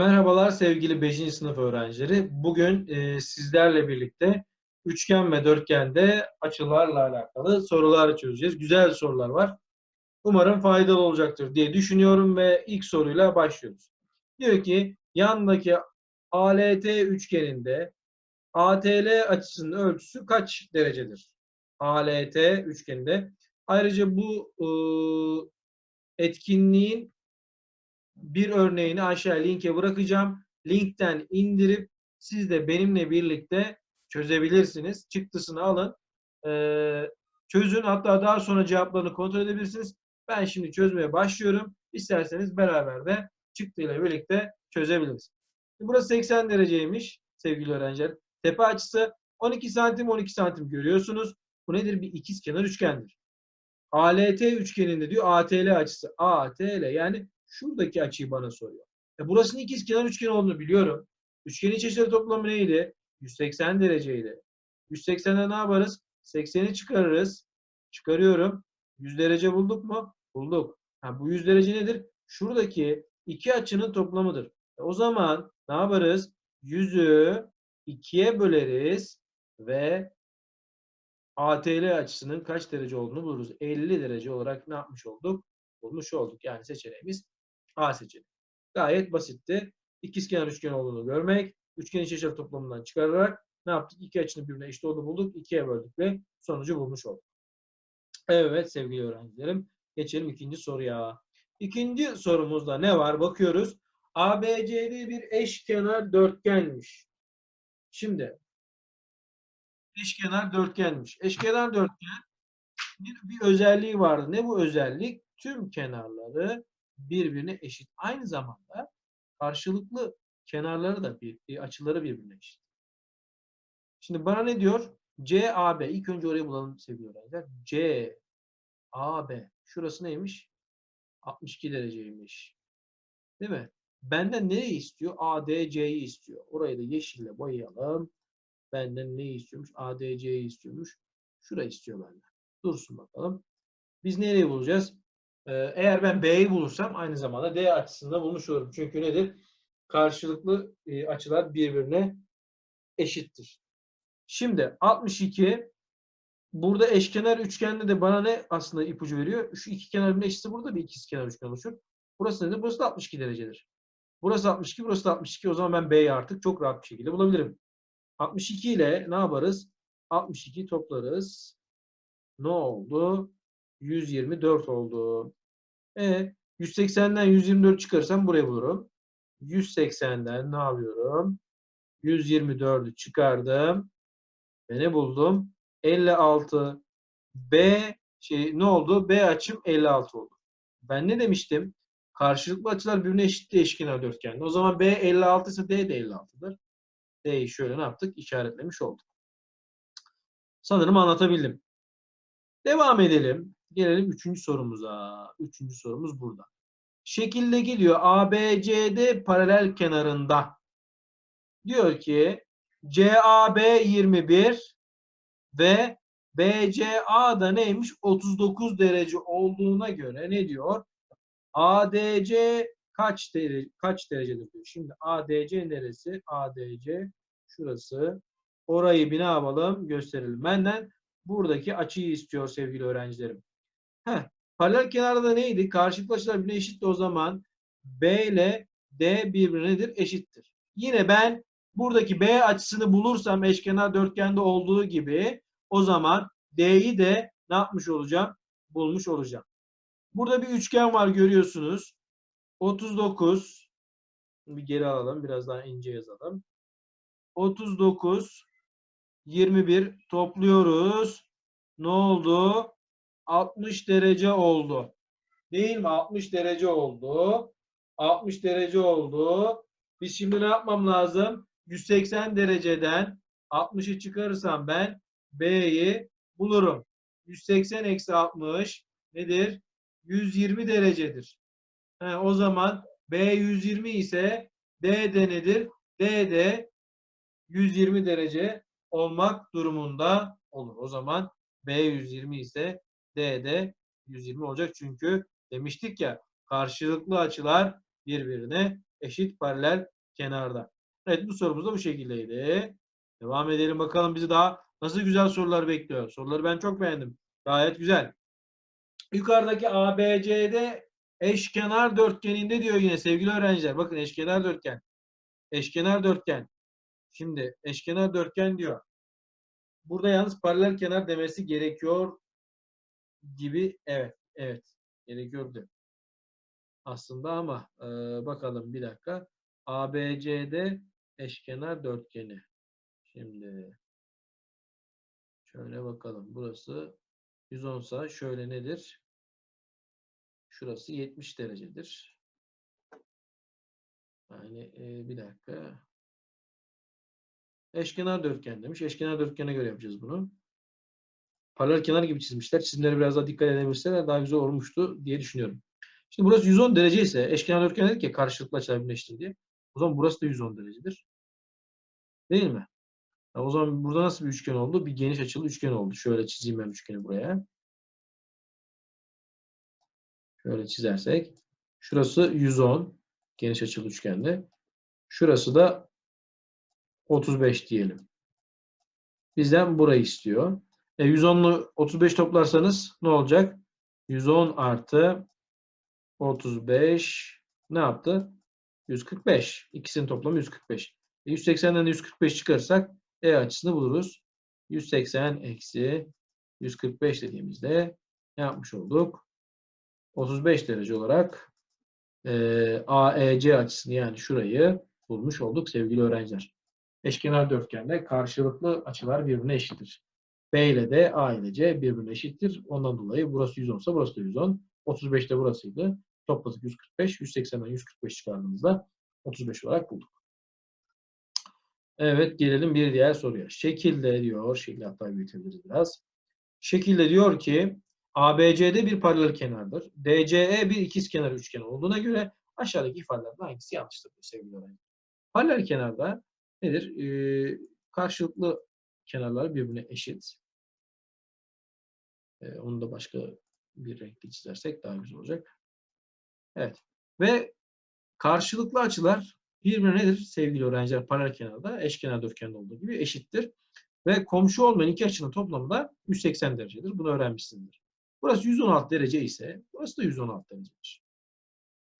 Merhabalar sevgili 5. sınıf öğrencileri. Bugün e, sizlerle birlikte üçgen ve dörtgende açılarla alakalı sorular çözeceğiz. Güzel sorular var. Umarım faydalı olacaktır diye düşünüyorum ve ilk soruyla başlıyoruz. Diyor ki yandaki ALT üçgeninde ATL açısının ölçüsü kaç derecedir? ALT üçgeninde. Ayrıca bu e, etkinliğin bir örneğini aşağı linke bırakacağım. Linkten indirip siz de benimle birlikte çözebilirsiniz. Çıktısını alın. Ee, çözün. Hatta daha sonra cevaplarını kontrol edebilirsiniz. Ben şimdi çözmeye başlıyorum. İsterseniz beraber de çıktıyla birlikte çözebiliriz. Burası 80 dereceymiş sevgili öğrenciler. Tepe açısı 12 santim 12 santim görüyorsunuz. Bu nedir? Bir ikizkenar üçgendir. ALT üçgeninde diyor ATL açısı. ATL yani şuradaki açıyı bana soruyor. E burasının ikizkenar üçgen olduğunu biliyorum. Üçgenin iç açıları toplamı neydi? 180 dereceydi. 180'den ne yaparız? 80'i çıkarırız. Çıkarıyorum. 100 derece bulduk mu? Bulduk. Ha, bu 100 derece nedir? Şuradaki iki açının toplamıdır. E o zaman ne yaparız? 100'ü 2'ye böleriz ve ATL açısının kaç derece olduğunu buluruz. 50 derece olarak ne yapmış olduk? Bulmuş olduk. Yani seçeneğimiz A seçeneği. Gayet basitti. İkizkenar üçgen olduğunu görmek, üçgen iç açıları toplamından çıkararak ne yaptık? İki açının birbirine eşit olduğunu bulduk. ikiye böldük ve sonucu bulmuş olduk. Evet sevgili öğrencilerim. Geçelim ikinci soruya. İkinci sorumuzda ne var? Bakıyoruz. ABCD bir eşkenar dörtgenmiş. Şimdi eşkenar dörtgenmiş. Eşkenar dörtgen bir, bir özelliği vardı. Ne bu özellik? Tüm kenarları birbirine eşit. Aynı zamanda karşılıklı kenarları da bir, e, açıları birbirine eşit. Şimdi bana ne diyor? CAB. İlk önce orayı bulalım sevgili öğrenciler. CAB. Şurası neymiş? 62 dereceymiş. Değil mi? Benden nereyi istiyor? ADC'yi istiyor. Orayı da yeşille boyayalım. Benden neyi istiyormuş? ADC'yi istiyormuş. Şurayı istiyor benden. Dursun bakalım. Biz nereyi bulacağız? Ee, eğer ben B'yi bulursam aynı zamanda D açısında bulmuş olurum. Çünkü nedir? Karşılıklı e, açılar birbirine eşittir. Şimdi 62 burada eşkenar üçgende de bana ne aslında ipucu veriyor? Şu iki kenarın eşitse burada bir ikizkenar üçgen oluşur. Burası nedir? Burası da 62 derecedir. Burası 62, burası da 62. O zaman ben B'yi artık çok rahat bir şekilde bulabilirim. 62 ile ne yaparız? 62 toplarız. Ne oldu? 124 oldu. E 180'den 124 çıkarsam burayı bulurum. 180'den ne yapıyorum? 124'ü çıkardım. Ve ne buldum? 56. B şey ne oldu? B açım 56 oldu. Ben ne demiştim? Karşılıklı açılar birbirine eşit eşkenar dörtgende. O zaman B 56 ise D de 56'dır. D'yi şöyle ne yaptık? İşaretlemiş olduk. Sanırım anlatabildim. Devam edelim. Gelelim üçüncü sorumuza. Üçüncü sorumuz burada. Şekilde gidiyor. ABCD paralel kenarında. Diyor ki CAB 21 ve BCA da neymiş? 39 derece olduğuna göre ne diyor? ADC kaç derece kaç derecedir diyor. Şimdi ADC neresi? ADC şurası. Orayı bir ne yapalım? Gösterelim. Benden buradaki açıyı istiyor sevgili öğrencilerim. Heh, paralel kenarda neydi? Karşılıklı açılar birbirine eşitti o zaman. B ile D birbirine nedir? Eşittir. Yine ben buradaki B açısını bulursam eşkenar dörtgende olduğu gibi o zaman D'yi de ne yapmış olacağım? Bulmuş olacağım. Burada bir üçgen var görüyorsunuz. 39 bir geri alalım. Biraz daha ince yazalım. 39 21 topluyoruz. Ne oldu? 60 derece oldu. Değil mi? 60 derece oldu. 60 derece oldu. Biz şimdi ne yapmam lazım? 180 dereceden 60'ı çıkarırsam ben B'yi bulurum. 180 eksi 60 nedir? 120 derecedir. He, o zaman B 120 ise D de nedir? D de 120 derece olmak durumunda olur. O zaman B 120 ise D de 120 olacak. Çünkü demiştik ya karşılıklı açılar birbirine eşit paralel kenarda. Evet bu sorumuz da bu şekildeydi. Devam edelim bakalım bizi daha nasıl güzel sorular bekliyor. Soruları ben çok beğendim. Gayet güzel. Yukarıdaki ABCD eşkenar dörtgeninde diyor yine sevgili öğrenciler. Bakın eşkenar dörtgen. Eşkenar dörtgen. Şimdi eşkenar dörtgen diyor. Burada yalnız paralel kenar demesi gerekiyor gibi. Evet. Evet. Gerekiyordu. Aslında ama e, bakalım bir dakika. ABCD eşkenar dörtgeni. Şimdi şöyle bakalım. Burası 110 sa şöyle nedir? Şurası 70 derecedir. Yani e, bir dakika. Eşkenar dörtgen demiş. Eşkenar dörtgene göre yapacağız bunu. Paralel kenar gibi çizmişler. Çizimlere biraz daha dikkat edebilseler daha güzel olmuştu diye düşünüyorum. Şimdi burası 110 derece ise eşkenar dörtgen dedik ya karşılıklı açılar birleştir. O zaman burası da 110 derecedir. Değil mi? Ya o zaman burada nasıl bir üçgen oldu? Bir geniş açılı üçgen oldu. Şöyle çizeyim ben üçgeni buraya. Şöyle çizersek. Şurası 110 geniş açılı üçgende. Şurası da 35 diyelim. Bizden burayı istiyor. E 110'lu 35 toplarsanız ne olacak? 110 artı 35 ne yaptı? 145. İkisinin toplamı 145. E 180'den de 145 çıkarırsak E açısını buluruz. 180 eksi 145 dediğimizde ne yapmış olduk? 35 derece olarak e, AEC açısını yani şurayı bulmuş olduk sevgili öğrenciler. Eşkenar dörtgende karşılıklı açılar birbirine eşittir. B ile de A ile C birbirine eşittir. Ondan dolayı burası 110 ise burası da 110. 35 de burasıydı. Topladık 145. 180'den 145 çıkardığımızda 35 olarak bulduk. Evet gelelim bir diğer soruya. Şekilde diyor, şekilde hatta büyütebiliriz biraz. Şekilde diyor ki ABCD bir paralel kenardır. DCE bir ikizkenar üçgen olduğuna göre aşağıdaki ifadelerden hangisi yanlıştır sevgili öğrenciler. Paralel kenarda nedir? Ee, karşılıklı kenarları birbirine eşit. Ee, onu da başka bir renkle çizersek daha güzel olacak. Evet. Ve karşılıklı açılar birbirine nedir sevgili öğrenciler? Paralel kenarda eşkenar dörtgende olduğu gibi eşittir. Ve komşu olmayan iki açının toplamı da 180 derecedir. Bunu öğrenmişsindir. Burası 116 derece ise burası da 116 derecedir.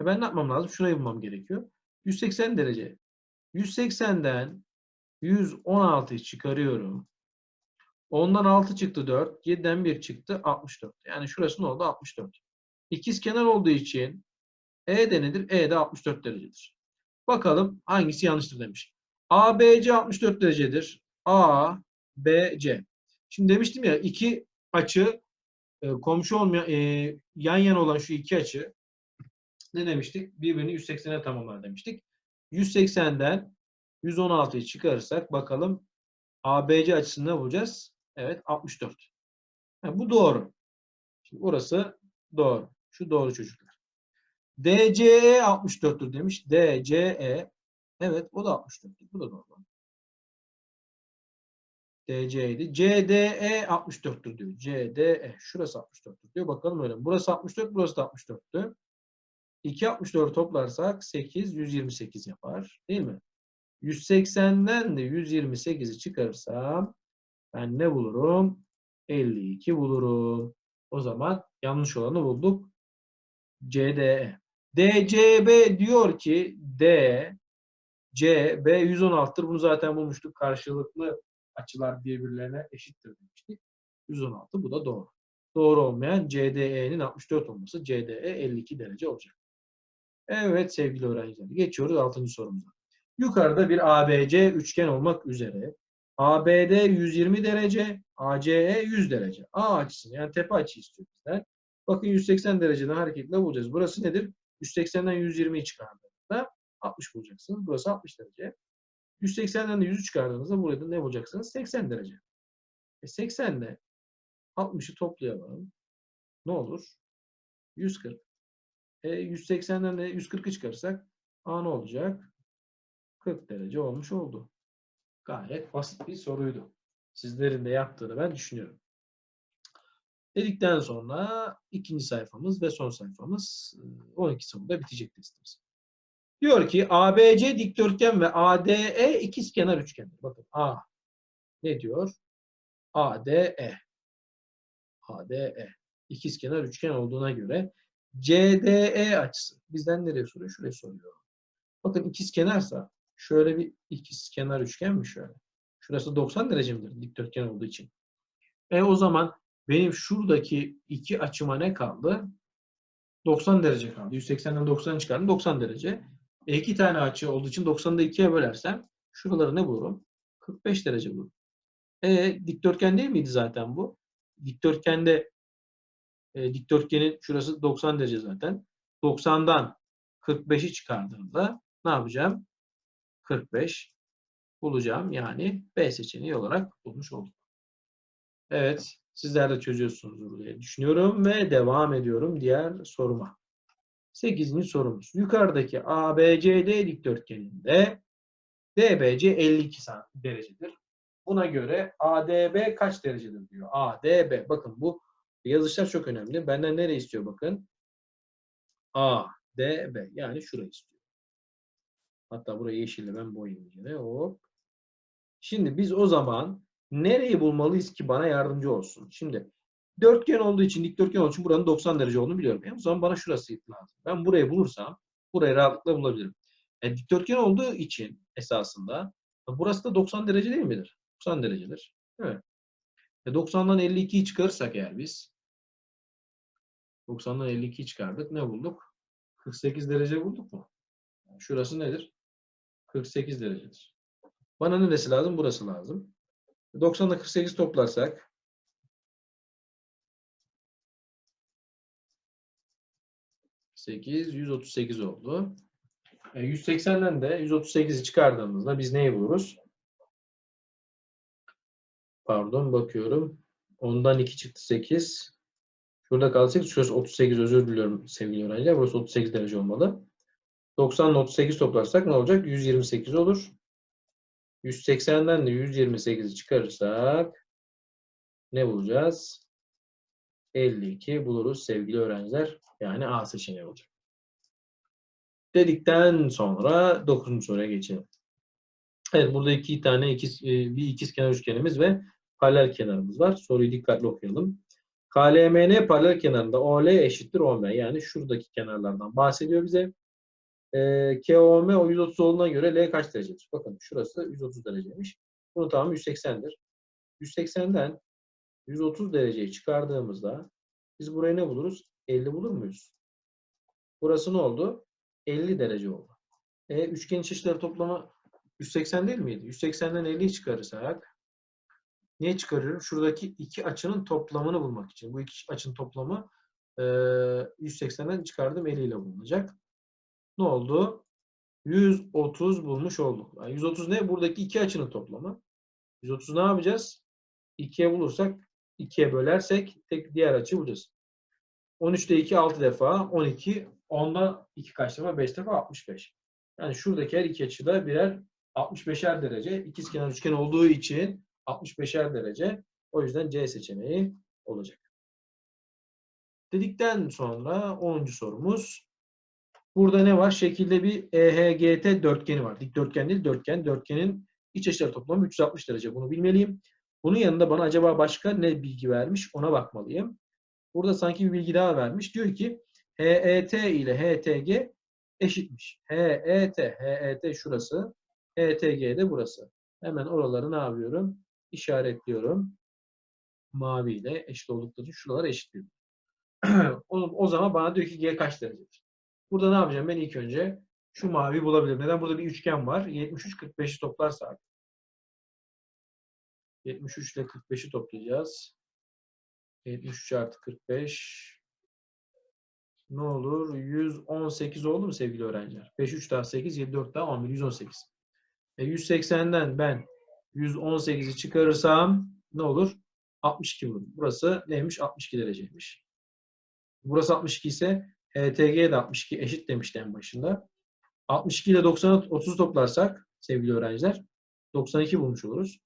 E ben ne yapmam lazım? Şurayı bulmam gerekiyor. 180 derece. 180'den 116'yı çıkarıyorum. Ondan 6 çıktı 4. 7'den 1 çıktı 64. Yani şurası ne oldu? 64. İkiz kenar olduğu için E de nedir? E de 64 derecedir. Bakalım hangisi yanlıştır demiş. ABC 64 derecedir. A, B, C. Şimdi demiştim ya iki açı e, komşu olmayan e, yan yana olan şu iki açı ne demiştik? Birbirini 180'e tamamlar demiştik. 180'den 116'yı çıkarırsak bakalım ABC açısını bulacağız? Evet 64. Yani bu doğru. Şimdi burası doğru. Şu doğru çocuklar. DCE 64'tür demiş. DCE evet o da 64'tür. Bu da doğru. DC'ydi. CDE 64'tür diyor. CDE. Şurası 64'tür diyor. Bakalım öyle. Burası 64, burası da 64'tü. 2 64 toplarsak 8, 128 yapar. Değil mi? 180'den de 128'i çıkarırsam ben ne bulurum? 52 bulurum. O zaman yanlış olanı bulduk. CDE. DCB diyor ki D, C, B 116'tır. Bunu zaten bulmuştuk. Karşılıklı açılar birbirlerine eşittir demiştik. 116 bu da doğru. Doğru olmayan CDE'nin 64 olması CDE 52 derece olacak. Evet sevgili öğrenciler geçiyoruz 6. sorumuza. Yukarıda bir ABC üçgen olmak üzere ABD 120 derece, ACE 100 derece. A açısını yani tepe açı istiyor bizden. Bakın 180 dereceden hareketle bulacağız. Burası nedir? 180'den 120'yi çıkardığınızda 60 bulacaksınız. Burası 60 derece. 180'den de 100'ü çıkardığınızda burada ne bulacaksınız? 80 derece. E 80 ile 60'ı toplayalım. Ne olur? 140. E 180'den de 140'ı çıkarırsak A ne olacak? 40 derece olmuş oldu. Gayet basit bir soruydu. Sizlerin de yaptığını ben düşünüyorum. Dedikten sonra ikinci sayfamız ve son sayfamız 12 soruda bitecek testimiz. Diyor ki ABC dikdörtgen ve ADE ikizkenar üçgendir. Bakın A ne diyor? ADE. ADE. İkizkenar üçgen olduğuna göre CDE açısı. Bizden nereye soruyor? Şuraya soruyor. Bakın ikizkenarsa şöyle bir ikizkenar üçgen mi şöyle? Şurası 90 derece midir dikdörtgen olduğu için? E o zaman benim şuradaki iki açıma ne kaldı? 90 derece kaldı. 180'den 90 çıkardım. 90 derece. E iki tane açı olduğu için 90'ı da ikiye bölersem şuraları ne bulurum? 45 derece bulurum. E dikdörtgen değil miydi zaten bu? Dikdörtgende e, dikdörtgenin şurası 90 derece zaten. 90'dan 45'i çıkardığımda ne yapacağım? 45 bulacağım. Yani B seçeneği olarak bulmuş olduk. Evet. Sizler de çözüyorsunuz diye düşünüyorum ve devam ediyorum diğer soruma. 8. sorumuz. Yukarıdaki ABCD dikdörtgeninde DBC 52 derecedir. Buna göre ADB kaç derecedir diyor. ADB. Bakın bu yazışlar çok önemli. Benden nereye istiyor bakın. ADB. Yani şurayı istiyor. Hatta burayı yeşille ben boyayayım yine. Hop. Şimdi biz o zaman nereyi bulmalıyız ki bana yardımcı olsun? Şimdi dörtgen olduğu için, dikdörtgen olduğu için buranın 90 derece olduğunu biliyorum. E o zaman bana şurası lazım. Ben burayı bulursam burayı rahatlıkla bulabilirim. E, dikdörtgen olduğu için esasında burası da 90 derece değil midir? 90 derecedir. Değil mi? E, 90'dan 52'yi çıkarırsak eğer biz 90'dan 52'yi çıkardık. Ne bulduk? 48 derece bulduk mu? Şurası nedir? 48 derecedir. Bana neresi lazım? Burası lazım. 90'da 48 toplarsak 8, 138 oldu. E, 180'den de 138'i çıkardığımızda biz neyi buluruz? Pardon bakıyorum. Ondan 2 çıktı 8. Şurada kaldı 8. Şurası 38 özür diliyorum sevgili öğrenciler. Burası 38 derece olmalı. 90 ile 38 toplarsak ne olacak? 128 olur. 180'den de 128'i çıkarırsak ne bulacağız? 52 buluruz sevgili öğrenciler. Yani A seçeneği olacak. Dedikten sonra 9. soruya geçelim. Evet burada iki tane ikiz, bir ikizkenar üçgenimiz ve paralel kenarımız var. Soruyu dikkatli okuyalım. KLMN paralel kenarında OL eşittir OM. Yani şuradaki kenarlardan bahsediyor bize. E, KOM o 130 olduğuna göre L kaç derecedir? Bakın şurası 130 dereceymiş. Bunu tamam 180'dir. 180'den 130 dereceyi çıkardığımızda biz burayı ne buluruz? 50 bulur muyuz? Burası ne oldu? 50 derece oldu. E, üçgen iç toplamı 180 değil miydi? 180'den 50'yi çıkarırsak niye çıkarıyorum? Şuradaki iki açının toplamını bulmak için. Bu iki açının toplamı e, 180'den çıkardım 50 ile bulunacak. Ne oldu? 130 bulmuş olduk. Yani 130 ne? Buradaki iki açının toplamı. 130 ne yapacağız? 2'ye bulursak 2'ye bölersek tek diğer açı bulacağız. 13'te 2 6 defa 12 10'da 2 kaç defa 5 defa 65. Yani şuradaki her iki açıda birer 65'er derece ikizkenar üçgen olduğu için 65'er derece. O yüzden C seçeneği olacak. Dedikten sonra 10. sorumuz. Burada ne var? Şekilde bir EHGT dörtgeni var. Dikdörtgen değil, dörtgen. Dörtgenin iç açıları toplamı 360 derece. Bunu bilmeliyim. Bunun yanında bana acaba başka ne bilgi vermiş? Ona bakmalıyım. Burada sanki bir bilgi daha vermiş. Diyor ki HET ile HTG eşitmiş. HET, HET şurası. HTG de burası. Hemen oraları ne yapıyorum? İşaretliyorum. Mavi ile eşit oldukları için şuraları eşitliyorum. o zaman bana diyor ki G kaç derecedir? Burada ne yapacağım? Ben ilk önce şu mavi bulabilirim. Neden? Burada bir üçgen var. 73 45'i toplarsak 73 ile 45'i toplayacağız. 73 artı 45 ne olur? 118 oldu mu sevgili öğrenciler? 5 3 daha 8, 7 4 daha 11, 118. E 180'den ben 118'i çıkarırsam ne olur? 62 olur. Burası neymiş? 62 dereceymiş. Burası 62 ise HTG de 62 eşit demişti en başında. 62 ile 90'ı 30 toplarsak sevgili öğrenciler 92 bulmuş oluruz.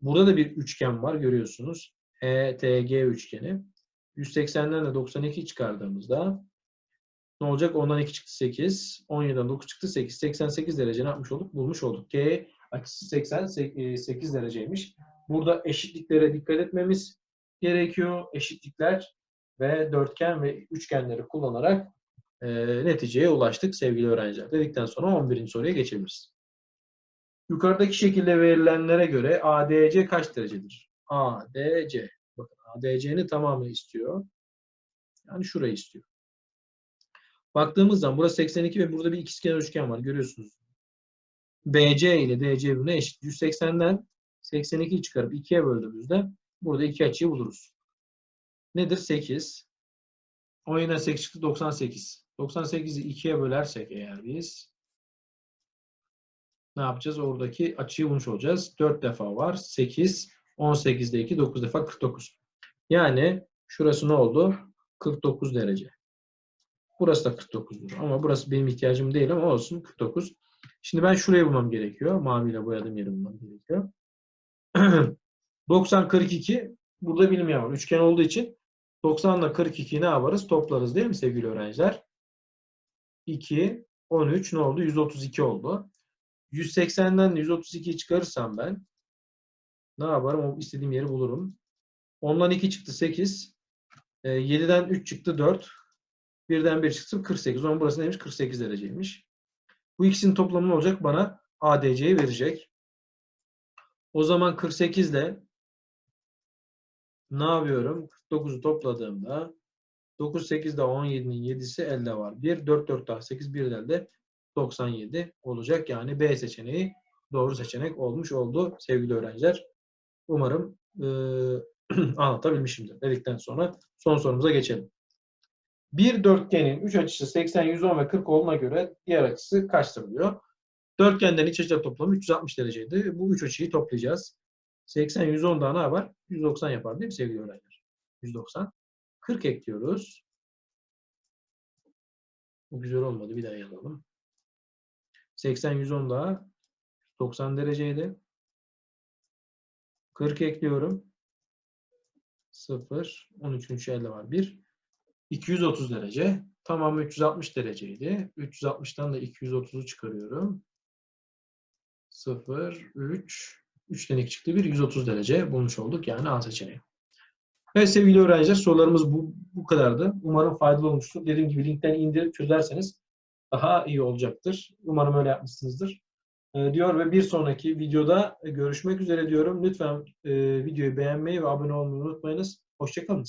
Burada da bir üçgen var görüyorsunuz. HTG üçgeni. 180'den de 92 çıkardığımızda Ne olacak? 10'dan 2 çıktı 8. 17'den 9 çıktı 8. 88 derece yapmış olduk? Bulmuş olduk. G açısı 88 dereceymiş. Burada eşitliklere dikkat etmemiz gerekiyor. Eşitlikler ve dörtgen ve üçgenleri kullanarak e, neticeye ulaştık sevgili öğrenciler. Dedikten sonra 11. soruya geçebiliriz. Yukarıdaki şekilde verilenlere göre ADC kaç derecedir? ADC. Bakın ADC'nin tamamını istiyor. Yani şurayı istiyor. Baktığımız zaman burası 82 ve burada bir ikizkenar üçgen var. Görüyorsunuz. BC ile DC birbirine eşit. 180'den 82'yi çıkarıp 2'ye böldüğümüzde burada iki açıyı buluruz. Nedir? 8. 17'den 8 çıktı 98. 98'i 2'ye bölersek eğer biz ne yapacağız? Oradaki açıyı bulmuş olacağız. 4 defa var. 8, 18'de 2, 9 defa 49. Yani şurası ne oldu? 49 derece. Burası da 49'dur. Ama burası benim ihtiyacım değil ama olsun 49. Şimdi ben şurayı bulmam gerekiyor. Maviyle boyadığım yeri bulmam gerekiyor. 90, 42 burada bilinmeyen var. Üçgen olduğu için 90 ile 42'yi ne yaparız? Toplarız değil mi sevgili öğrenciler? 2, 13 ne oldu? 132 oldu. 180'den 132'yi çıkarırsam ben ne yaparım? O istediğim yeri bulurum. 10'dan 2 çıktı 8. 7'den 3 çıktı 4. 1'den 1 çıktı 48. O zaman burası neymiş? 48 dereceymiş. Bu ikisinin toplamı ne olacak? Bana ADC'yi verecek. O zaman 48 ile ne yapıyorum? 49'u topladığımda 9, 8 daha 17'nin 7'si elde var. 1, 4, 4 daha 8, 1 elde 97 olacak. Yani B seçeneği doğru seçenek olmuş oldu sevgili öğrenciler. Umarım e, anlatabilmişimdir. Dedikten sonra son sorumuza geçelim. Bir dörtgenin 3 açısı 80, 110 ve 40 olduğuna göre diğer açısı kaçtır diyor. Dörtgenden iç açılar toplamı 360 dereceydi. Bu 3 açıyı toplayacağız. 80, 110 daha ne yapar? 190 yapar değil mi sevgili öğrenciler? 190. 40 ekliyoruz. Bu güzel olmadı. Bir daha yazalım. 80, 110 daha 90 dereceydi. 40 ekliyorum. 0, 13. 3 elde var. 1. 230 derece. Tamamı 360 dereceydi. 360'tan da 230'u çıkarıyorum. 0, 3, 3'ten 2 çıktı 1, 130 derece bulmuş olduk. Yani A seçeneği. Evet sevgili öğrenciler sorularımız bu, bu kadardı. Umarım faydalı olmuştur. Dediğim gibi linkten indirip çözerseniz daha iyi olacaktır. Umarım öyle yapmışsınızdır. Ee, diyor ve bir sonraki videoda görüşmek üzere diyorum. Lütfen e, videoyu beğenmeyi ve abone olmayı unutmayınız. Hoşçakalın.